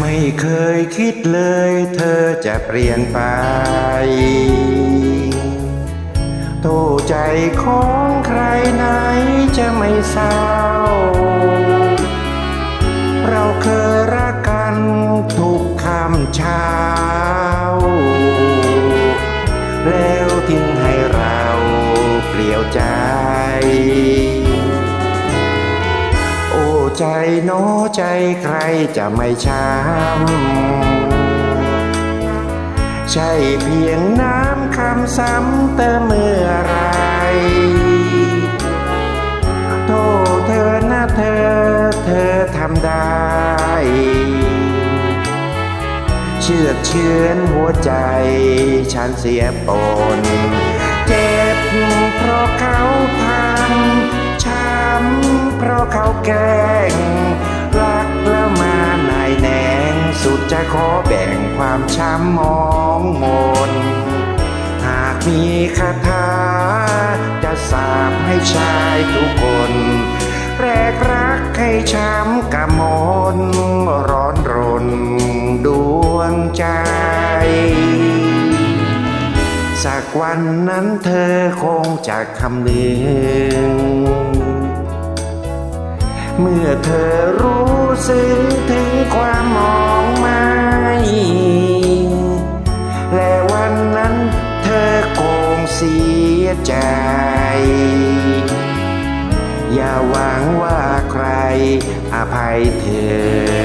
ไม่เคยคิดเลยเธอจะเปลี่ยนไป โตใจของใครไหนจะไม่เศร้า ใจโน้ใจใครจะไม่ช้ำใช่เพียงน้ำคำซ้ำเติมเมื่อไรโทษเธอนะเธอเธอทำได้ เชื่อเชื่อนหัวใจฉันเสียปน แกล้งรักแล้วมานายแหนงสุดจะขอแบ่งความช้ำมองมน หากมีคาถาจะสาบให้ชายทุกคนแรกรักให้ช้ำกะมนร้อนรนดวงใจ สักวันนั้นเธอคงจะคำนึง อย่าหวังว่าใครอภัยเธอ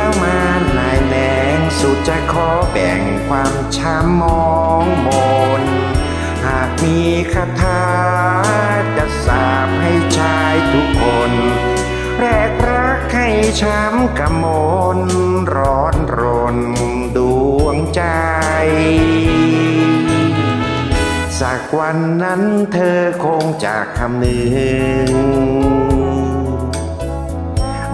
แล้วมานายแนงสุดจะขอแบ่งความช้ำมองมน หากมีคาถาจะสาบให้ชายทุกคนแรกรักให้ช้ำกะมนร้อนรนดวงใจ สักวันนั้นเธอคงจะคำหนึ่ง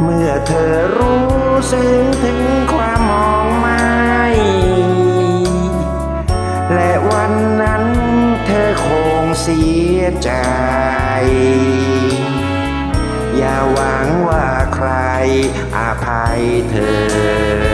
เมื่อเธอรู้ ซึ้งถึงความมองไม่และวันนั้นเธอคงเสียใจ อย่าหวังว่าใครอภัยเธอ